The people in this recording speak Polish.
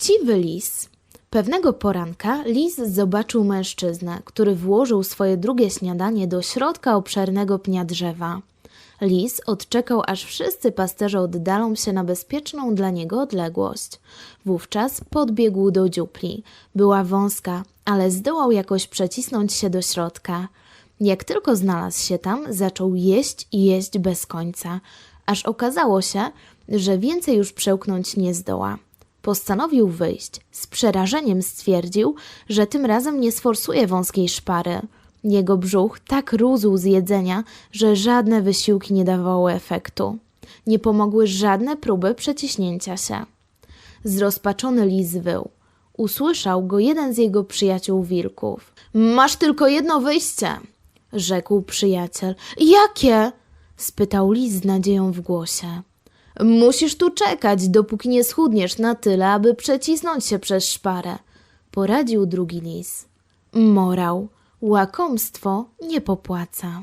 Chciwy lis. Pewnego poranka lis zobaczył mężczyznę, który włożył swoje drugie śniadanie do środka obszernego pnia drzewa. Lis odczekał, aż wszyscy pasterze oddalą się na bezpieczną dla niego odległość. Wówczas podbiegł do dziupli. Była wąska, ale zdołał jakoś przecisnąć się do środka. Jak tylko znalazł się tam, zaczął jeść i jeść bez końca, aż okazało się, że więcej już przełknąć nie zdoła. Postanowił wyjść. Z przerażeniem stwierdził, że tym razem nie sforsuje wąskiej szpary. Jego brzuch tak rósł z jedzenia, że żadne wysiłki nie dawały efektu. Nie pomogły żadne próby przeciśnięcia się. Zrozpaczony lis wył. Usłyszał go jeden z jego przyjaciół wilków. Masz tylko jedno wyjście, rzekł przyjaciel. Jakie? spytał lis z nadzieją w głosie. Musisz tu czekać, dopóki nie schudniesz na tyle, aby przecisnąć się przez szparę, poradził drugi lis. Morał. Łakomstwo nie popłaca.